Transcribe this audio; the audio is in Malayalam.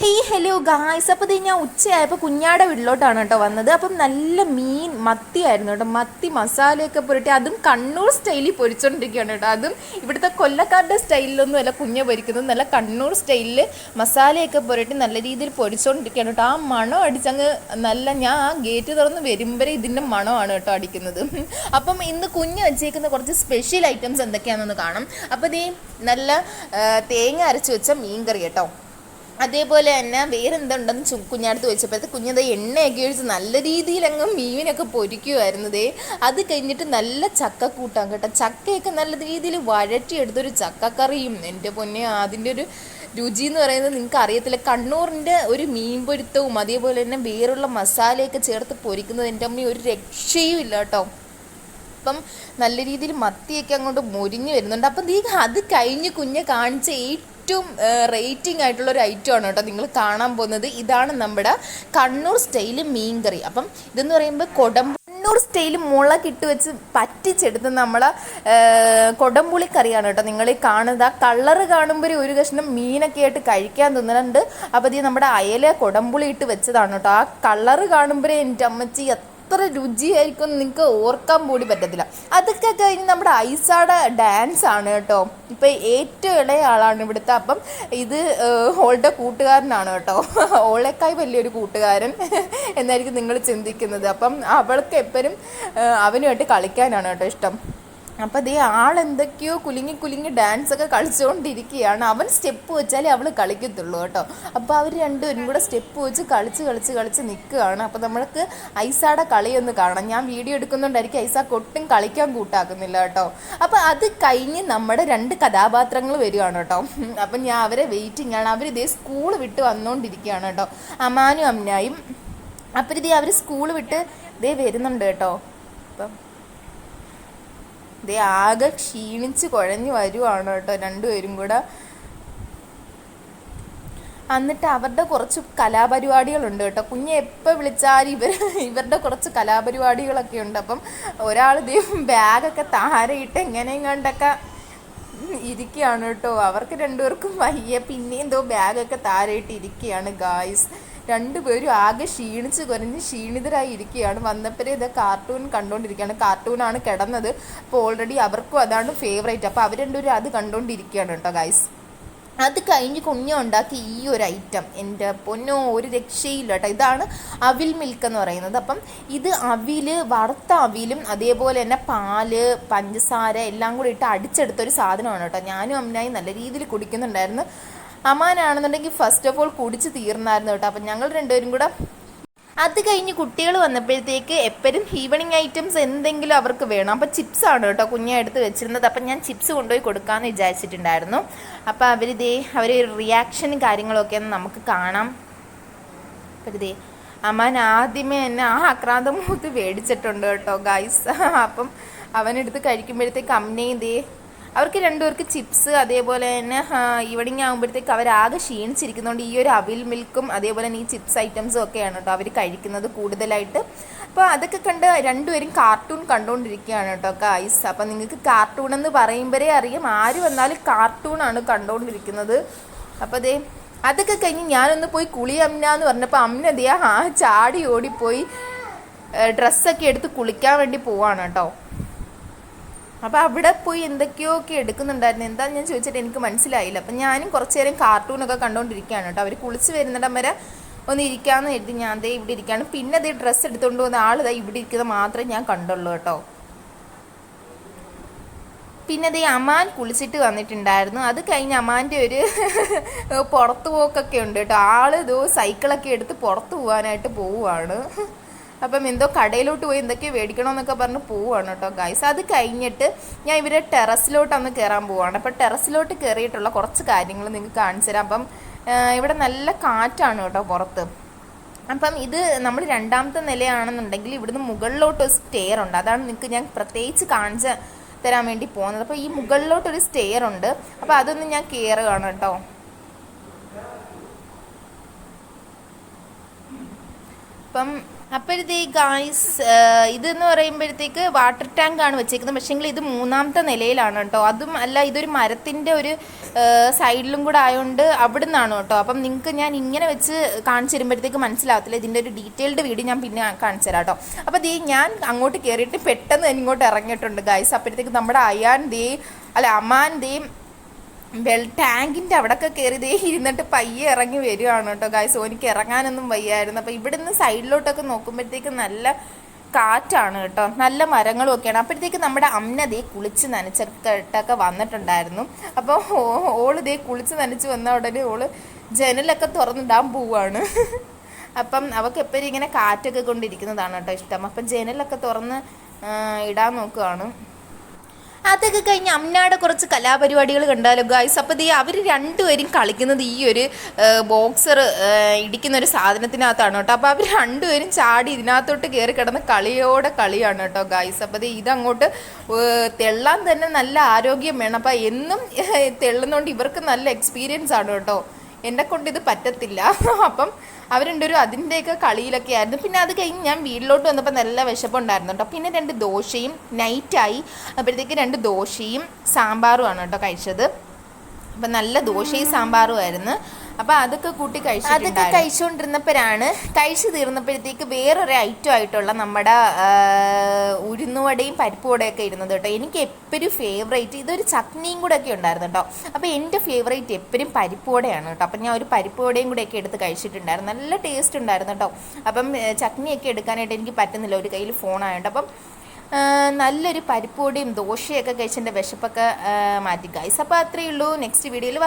ഹേയ് ഹലോ ഗായ്സ് അപ്പോൾ ഇത് ഞാൻ ഉച്ചയായപ്പോൾ കുഞ്ഞാടെ വീട്ടിലോട്ടാണ് കേട്ടോ വന്നത്. അപ്പം നല്ല മീൻ മത്തിയായിരുന്നു കേട്ടോ. മത്തി മസാലയൊക്കെ പുരട്ടി അതും കണ്ണൂർ സ്റ്റൈലിൽ പൊരിച്ചുകൊണ്ടിരിക്കുകയാണ് കേട്ടോ. അതും ഇവിടുത്തെ കൊല്ലക്കാരുടെ സ്റ്റൈലിലൊന്നും അല്ല കുഞ്ഞ പൊരിക്കുന്നത്. നല്ല കണ്ണൂർ സ്റ്റൈലിൽ മസാലയൊക്കെ പുരട്ടി നല്ല രീതിയിൽ പൊരിച്ചുകൊണ്ടിരിക്കുകയാണ് കേട്ടോ. ആ മണം അടിച്ചങ്ങ് നല്ല ഞാൻ ആ ഗേറ്റ് തുറന്ന് വരുമ്പോഴേ ഇതിന്റെ മണമാണ് കേട്ടോ അടിക്കുന്നത്. അപ്പം ഇന്ന് കുഞ്ഞ് വെച്ചേക്കുന്ന കുറച്ച് സ്പെഷ്യൽ ഐറ്റംസ് എന്തൊക്കെയാണെന്ന് കാണാം. അപ്പോൾ ഇതേ നല്ല തേങ്ങ അരച്ച് വെച്ച മീൻകറി കേട്ടോ. അതേപോലെ തന്നെ വേറെ എന്തുണ്ടെന്ന് കുഞ്ഞാടുത്ത് വെച്ചപ്പോഴത്തെ കുഞ്ഞത് എണ്ണയൊക്കെ ഒഴിച്ച് നല്ല രീതിയിൽ അങ്ങ് മീനിനൊക്കെ പൊരിക്കുമായിരുന്നു ദേ. അത് കഴിഞ്ഞിട്ട് നല്ല ചക്ക കൂട്ടാൻ കേട്ടോ. ചക്കയൊക്കെ നല്ല രീതിയിൽ വഴറ്റിയെടുത്തൊരു ചക്കക്കറിയും എന്റെ പൊന്നെ അതിന്റെ ഒരു രുചി എന്ന് പറയുന്നത് നിങ്ങൾക്ക് അറിയത്തില്ല കണ്ണൂറിന്റെ ഒരു മീൻ പൊരുത്തവും അതേപോലെ തന്നെ വേറുള്ള മസാലയൊക്കെ ചേർത്ത് പൊരിക്കുന്നത് എന്റെ അമ്മ ഒരു രക്ഷയും ഇല്ല കേട്ടോ. അപ്പം നല്ല രീതിയിൽ മത്തിയൊക്കെ അങ്ങോട്ട് മുരിഞ്ഞു വരുന്നുണ്ട്. അപ്പം നീ അത് കഴിഞ്ഞ് കുഞ്ഞ് കാണിച്ച ഏറ്റവും റേറ്റിംഗ് ആയിട്ടുള്ള ഒരു ഐറ്റമാണ് കേട്ടോ നിങ്ങൾ കാണാൻ പോകുന്നത്. ഇതാണ് നമ്മുടെ കണ്ണൂർ സ്റ്റൈൽ മീൻകറി. അപ്പം ഇതെന്ന് പറയുമ്പോൾ കൊടമ്പ് കണ്ണൂർ സ്റ്റൈൽ മുളകിട്ട് വെച്ച് പറ്റിച്ചെടുത്ത് നമ്മളെ കൊടംപുളി കറിയാണ് കേട്ടോ നിങ്ങൾ ഈ കാണുന്നത്. ആ കളറ് കാണുമ്പോൾ ഒരു കഷ്ണം മീനൊക്കെ ആയിട്ട് കഴിക്കാൻ തിന്നുന്നുണ്ട്. അപ്പോൾ ഇത് നമ്മുടെ അയല കൊടംപുളി ഇട്ട് വെച്ചതാണ് കേട്ടോ. ആ കളറ് കാണുമ്പോഴേ എന്റെ അമ്മച്ചി എത്ര രുചിയായിരിക്കും നിങ്ങൾക്ക് ഓർക്കാൻ കൂടി പറ്റത്തില്ല. അതൊക്കെ കഴിഞ്ഞ് നമ്മുടെ ഐസാടെ ഡാൻസ് ആണ് കേട്ടോ. ഇപ്പം ഏറ്റവും ഇളയ ആളാണ് ഇവിടുത്തെ. അപ്പം ഇത് ഓളുടെ കൂട്ടുകാരനാണ് കേട്ടോ. ഓളേക്കായി വലിയൊരു കൂട്ടുകാരൻ എന്നായിരിക്കും നിങ്ങൾ ചിന്തിക്കുന്നത്. അപ്പം അവൾക്ക് എപ്പോഴും അവനുമായിട്ട് കളിക്കാനാണ് കേട്ടോ ഇഷ്ടം. അപ്പം ദേ ആളെന്തൊക്കെയോ കുലുങ്ങി കുലുങ്ങി ഡാൻസ് ഒക്കെ കളിച്ചുകൊണ്ടിരിക്കുകയാണ് അവൻ സ്റ്റെപ്പ് വെച്ചാലേ അവൾ കളിക്കത്തുള്ളൂ കേട്ടോ. അപ്പോൾ അവർ രണ്ടുപേരും കൂടെ സ്റ്റെപ്പ് വെച്ച് കളിച്ച് കളിച്ച് കളിച്ച് നിൽക്കുകയാണ്. അപ്പോൾ നമ്മൾക്ക് ഐസാടെ കളിയൊന്ന് കാണാം. ഞാൻ വീഡിയോ എടുക്കുന്നുണ്ടായിരിക്കും ഐസാക്ക് ഒട്ടും കളിക്കാൻ കൂട്ടാക്കുന്നില്ല കേട്ടോ. അപ്പോൾ അത് കഴിഞ്ഞ് നമ്മുടെ രണ്ട് കഥാപാത്രങ്ങൾ വരികയാണ് കേട്ടോ. അപ്പം ഞാൻ അവരെ വെയിറ്റിംഗ് ആണ്. അവർ ഇതേ സ്കൂൾ വിട്ട് വന്നുകൊണ്ടിരിക്കുകയാണ് കേട്ടോ. അമാനും അമ്നായും. അപ്പം ഇതേ അവർ സ്കൂൾ വിട്ട് ഇതേ വരുന്നുണ്ട് കേട്ടോ. അപ്പം ദേ ആകെ ക്ഷീണിച്ച് കുഴഞ്ഞു വരുവാണ് കേട്ടോ രണ്ടുപേരും കൂടെ. എന്നിട്ട് അവരുടെ കുറച്ച് കലാപരിപാടികളുണ്ട് കേട്ടോ. കുഞ്ഞെ എപ്പോൾ വിളിച്ചാലും ഇവർ ഇവരുടെ കുറച്ച് കലാപരിപാടികളൊക്കെ ഉണ്ട്. അപ്പം ഒരാൾ ബാഗൊക്കെ താരയിട്ട് എങ്ങനെയും കണ്ടൊക്കെ ഇരിക്കുകയാണ് കേട്ടോ. അവർക്ക് രണ്ടുപേർക്കും വയ്യ. പിന്നെ എന്തോ ബാഗൊക്കെ താരയിട്ട് ഇരിക്കുകയാണ് ഗായ്സ് രണ്ടുപേരും ആകെ ക്ഷീണിച്ച് കുറഞ്ഞ് ക്ഷീണിതരായി ഇരിക്കുകയാണ്. വന്നപ്പോഴേ ഇത് കാർട്ടൂൺ കണ്ടുകൊണ്ടിരിക്കുകയാണ് കാർട്ടൂണാണ് കിടന്നത്. അപ്പോൾ ഓൾറെഡി അവർക്കും അതാണ് ഫേവറേറ്റ് അപ്പോൾ അവർ രണ്ടുപേരും അത് കണ്ടുകൊണ്ടിരിക്കുകയാണ് കേട്ടോ ഗൈസ് അത് കഴിഞ്ഞ് കുഞ്ഞുണ്ടാക്കി ഈ ഒരു ഐറ്റം എന്റെ പൊന്നോ ഒരു രക്ഷയില്ല കേട്ടോ. ഇതാണ് അവിൽ മിൽക്ക് എന്ന് പറയുന്നത്. അപ്പം ഇത് അവിൽ വറുത്ത അവിലും അതേപോലെ തന്നെ പാൽ പഞ്ചസാര എല്ലാം കൂടി ഇട്ട് അടിച്ചെടുത്ത ഒരു സാധനമാണ് കേട്ടോ. ഞാനും അമ്മനായി നല്ല രീതിയിൽ കുടിക്കുന്നുണ്ടായിരുന്നു. അമ്മാനാണെന്നുണ്ടെങ്കിൽ ഫസ്റ്റ് ഓഫ് ഓൾ കുടിച്ച് തീർന്നായിരുന്നു കേട്ടോ. അപ്പം ഞങ്ങൾ രണ്ടുപേരും കൂടെ അത് കഴിഞ്ഞ് കുട്ടികൾ വന്നപ്പോഴത്തേക്ക് എപ്പോഴും ഈവനിങ് ഐറ്റംസ് എന്തെങ്കിലും അവർക്ക് വേണം. അപ്പോൾ ചിപ്സ് ആണ് കേട്ടോ കുഞ്ഞെ എടുത്ത് വെച്ചിരുന്നത്. അപ്പം ഞാൻ ചിപ്സ് കൊണ്ടുപോയി കൊടുക്കാമെന്ന് വിചാരിച്ചിട്ടുണ്ടായിരുന്നു. അപ്പോൾ അവരിതേ അവർ റിയാക്ഷനും കാര്യങ്ങളൊക്കെ നമുക്ക് കാണാം. അപ്പോൾ ഇതേ അമ്മാൻ ആദ്യമേ എന്നെ ആ അക്രാന്ത മുഖത്ത് മേടിച്ചിട്ടുണ്ട് കേട്ടോ ഗൈസ് അപ്പം അവനെടുത്ത് കഴിക്കുമ്പോഴത്തേക്ക് അമ്മയും ദേ അവർക്ക് രണ്ടുപേർക്ക് ചിപ്സ് അതേപോലെ തന്നെ ഈവനിങ് ആകുമ്പോഴത്തേക്ക് ആകെ ക്ഷീണിച്ചിരിക്കുന്നതുകൊണ്ട് ഈ ഒരു അവിൽ മിൽക്കും അതേപോലെ തന്നെ ഈ ചിപ്സ് ഐറ്റംസും ഒക്കെയാണ് കേട്ടോ അവർ കഴിക്കുന്നത് കൂടുതലായിട്ട്. അപ്പോൾ അതൊക്കെ കണ്ട് രണ്ടുപേരും കാർട്ടൂൺ കണ്ടുകൊണ്ടിരിക്കുകയാണ് കേട്ടോ ഗൈസ് അപ്പം നിങ്ങൾക്ക് കാർട്ടൂൺ എന്ന് പറയുമ്പോഴേ അറിയാം ആര് വന്നാലും കാർട്ടൂണാണ് കണ്ടുകൊണ്ടിരിക്കുന്നത് അപ്പോൾ അതേ അതൊക്കെ കഴിഞ്ഞ് ഞാനൊന്ന് പോയി കുളി അമ്മ എന്ന് പറഞ്ഞപ്പോൾ അമ്മ ദേ ആ ചാടി ഓടിപ്പോയി ഡ്രസ്സൊക്കെ എടുത്ത് കുളിക്കാൻ വേണ്ടി പോവാണ് കേട്ടോ. അപ്പോൾ അവിടെ പോയി എന്തൊക്കെയോ ഒക്കെ എടുക്കുന്നുണ്ടായിരുന്നു? എന്താന്ന് ഞാൻ ചോദിച്ചിട്ട് എനിക്ക് മനസ്സിലായില്ല. അപ്പം ഞാനും കുറച്ച് നേരം കാർട്ടൂണൊക്കെ കണ്ടുകൊണ്ടിരിക്കുകയാണ് കേട്ടോ. അവർ കുളിച്ച് വരുന്നിടം വരെ ഒന്ന് ഇരിക്കാമെന്ന് കരുതി ഞാൻ ദേ ഇവിടെ ഇരിക്കുകയാണ്. പിന്നെ അതേ ഡ്രസ്സ് എടുത്തുകൊണ്ട് പോകുന്ന ആൾ ദേ ഇവിടെ ഇരിക്കുന്നത് മാത്രമേ ഞാൻ കണ്ടുള്ളൂ കേട്ടോ. പിന്നെ ദേ അമാൻ കുളിച്ചിട്ട് വന്നിട്ടുണ്ടായിരുന്നു. അത് കഴിഞ്ഞ് അമാന്റെ ഒരു പുറത്തു പോക്കൊക്കെ ഉണ്ട് കേട്ടോ. ആൾ ഇതോ സൈക്കിളൊക്കെ എടുത്ത് പുറത്തു പോകാനായിട്ട് പോവുകയാണ് അപ്പം എന്തോ കടയിലോട്ട് പോയി എന്തൊക്കെയോ മേടിക്കണമെന്നൊക്കെ പറഞ്ഞ് പോവുകയാണ് കേട്ടോ. ഗൈസ് അത് കഴിഞ്ഞിട്ട് ഞാൻ ഇവരെ ടെറസിലോട്ടൊന്ന് കയറാൻ പോവുകയാണ്. അപ്പം ടെറസിലോട്ട് കയറിയിട്ടുള്ള കുറച്ച് കാര്യങ്ങൾ നിങ്ങൾക്ക് കാണിച്ചു തരാം. അപ്പം ഇവിടെ നല്ല കാറ്റാണ് കേട്ടോ പുറത്ത്. അപ്പം ഇത് നമ്മൾ രണ്ടാമത്തെ നിലയാണെന്നുണ്ടെങ്കിൽ ഇവിടുന്ന് മുകളിലോട്ട് സ്റ്റെയർ ഉണ്ട്. അതാണ് നിങ്ങൾക്ക് ഞാൻ പ്രത്യേകിച്ച് കാണിച്ച് തരാൻ വേണ്ടി പോകുന്നത്. അപ്പോൾ ഈ മുകളിലോട്ടൊരു സ്റ്റെയർ ഉണ്ട്. അപ്പോൾ അതൊന്ന് ഞാൻ കയറുകയാണ് കേട്ടോ. അപ്പം അപ്പോഴത്തേ ഗായ്സ് ഇതെന്ന് പറയുമ്പോഴത്തേക്ക് വാട്ടർ ടാങ്ക് ആണ് വെച്ചേക്കുന്നത്. പക്ഷേങ്കിൽ ഇത് മൂന്നാമത്തെ നിലയിലാണ് കേട്ടോ. അതും അല്ല ഇതൊരു മരത്തിന്റെ ഒരു സൈഡിലും കൂടെ ആയതുകൊണ്ട് അവിടെ നിന്നാണ് കേട്ടോ. അപ്പം നിങ്ങൾക്ക് ഞാൻ ഇങ്ങനെ വെച്ച് കാണിച്ചു തരുമ്പോഴത്തേക്ക് മനസ്സിലാവത്തില്ല. ഇതിന്റെ ഒരു ഡീറ്റെയിൽഡ് വീഡിയോ ഞാൻ പിന്നെ കാണിച്ചു തരാം കേട്ടോ. അപ്പോൾ ദേ ഞാൻ അങ്ങോട്ട് കയറിയിട്ട് പെട്ടെന്ന് ഇങ്ങോട്ട് ഇറങ്ങിയിട്ടുണ്ട് ഗായ്സ് അപ്പോഴത്തേക്ക് നമ്മുടെ അയാൻ ദേ അല്ല അമാൻ ദേ വെൽ ടാങ്കിന്റെ അവിടെയൊക്കെ കയറി ഇതേ ഇരുന്നിട്ട് പയ്യെ ഇറങ്ങി വരികയാണ് കേട്ടോ ഗായ്സ് ഓനിക്ക് ഇറങ്ങാനൊന്നും വയ്യായിരുന്നു. അപ്പോൾ ഇവിടുന്ന് സൈഡിലോട്ടൊക്കെ നോക്കുമ്പോഴത്തേക്ക് നല്ല കാറ്റാണ് കേട്ടോ. നല്ല മരങ്ങളും ഒക്കെയാണ്. അപ്പോഴത്തേക്ക് നമ്മുടെ അമ്മ ദേ കുളിച്ച് നനച്ചിട്ടൊക്കെ വന്നിട്ടുണ്ടായിരുന്നു. അപ്പോൾ ഓൾ ഇതേ കുളിച്ച് നനച്ച് വന്ന ഉടനെ ഓൾ ജനലൊക്കെ തുറന്നിടാൻ പോവാണ്. അപ്പം അവൾക്ക് എപ്പോഴും ഇങ്ങനെ കാറ്റൊക്കെ കൊണ്ടിരിക്കുന്നതാണ് കേട്ടോ ഇഷ്ടം. അപ്പം ജനലൊക്കെ തുറന്ന് ഇടാൻ നോക്കുകയാണ് അതൊക്കെ കഴിഞ്ഞ് അമ്നാടെ കുറച്ച് കലാപരിപാടികൾ കണ്ടാലോ ഗായ്സ് അപ്പോൾ ദേ അവർ രണ്ടുപേരും കളിക്കുന്നത് ഈ ഒരു ബോക്സർ ഇടിക്കുന്ന ഒരു സാധനത്തിനകത്താണ് കേട്ടോ. അപ്പോൾ അവർ രണ്ടുപേരും ചാടി ഇതിനകത്തോട്ട് കയറി കിടന്ന് കളിയോടെ കളിയാണ് കേട്ടോ ഗായ്സ് അപ്പോൾ ദേ ഇതങ്ങോട്ട് തെള്ളാൻ തന്നെ നല്ല ആരോഗ്യം വേണം. അപ്പോൾ എന്നും തെള്ളുന്നതുകൊണ്ട് ഇവർക്ക് നല്ല എക്സ്പീരിയൻസ് ആണ് കേട്ടോ. എന്നെ കൊണ്ട് ഇത് പറ്റത്തില്ല. അപ്പം അവർ രണ്ടുപേരും അതിന്റെയൊക്കെ കളിയിലൊക്കെ ആയിരുന്നു. പിന്നെ അത് കഴിഞ്ഞ് ഞാൻ വീട്ടിലോട്ട് വന്നപ്പോൾ നല്ല വിശപ്പുണ്ടായിരുന്നു കേട്ടോ. പിന്നെ രണ്ട് ദോശയും നൈറ്റായി. അപ്പോഴത്തേക്ക് രണ്ട് ദോശയും സാമ്പാറുമാണ് കേട്ടോ കഴിച്ചത്. അപ്പം നല്ല ദോശയും സാമ്പാറും ആയിരുന്നു. അപ്പം അതൊക്കെ കൂട്ടി കഴിച്ചു അതൊക്കെ കഴിച്ചുകൊണ്ടിരുന്നപ്പോഴാണ് കഴിച്ചു തീർന്നപ്പോഴത്തേക്ക് വേറൊരു ഐറ്റം ആയിട്ടുള്ള നമ്മുടെ ഉഴുന്നുവടയും പരിപ്പുവടയൊക്കെ ഇരുന്നത് കേട്ടോ. എനിക്ക് എപ്പോഴും ഫേവറേറ്റ് ഇതൊരു ചട്നിയും കൂടെ ഒക്കെ ഉണ്ടായിരുന്നു കേട്ടോ. അപ്പോൾ എന്റെ ഫേവറേറ്റ് എപ്പോഴും പരിപ്പുവടയാണ് കേട്ടോ. അപ്പം ഞാൻ ഒരു പരിപ്പുവടയും കൂടെ ഒക്കെ എടുത്ത് കഴിച്ചിട്ടുണ്ടായിരുന്നു. നല്ല ടേസ്റ്റ് ഉണ്ടായിരുന്നു കേട്ടോ. അപ്പം ചട്നിയൊക്കെ എടുക്കാനായിട്ട് എനിക്ക് പറ്റുന്നില്ല. ഒരു കയ്യിൽ ഫോണായതുകൊണ്ട് അപ്പം നല്ലൊരു നല്ലൊരു പരിപ്പുവടയും ദോശയൊക്കെ കഴിച്ചതിന്റെ വിശപ്പൊക്കെ മാറ്റി. ഗൈസ് അപ്പോൾ അത്രയേ ഉള്ളൂ. നെക്സ്റ്റ് വീഡിയോയിൽ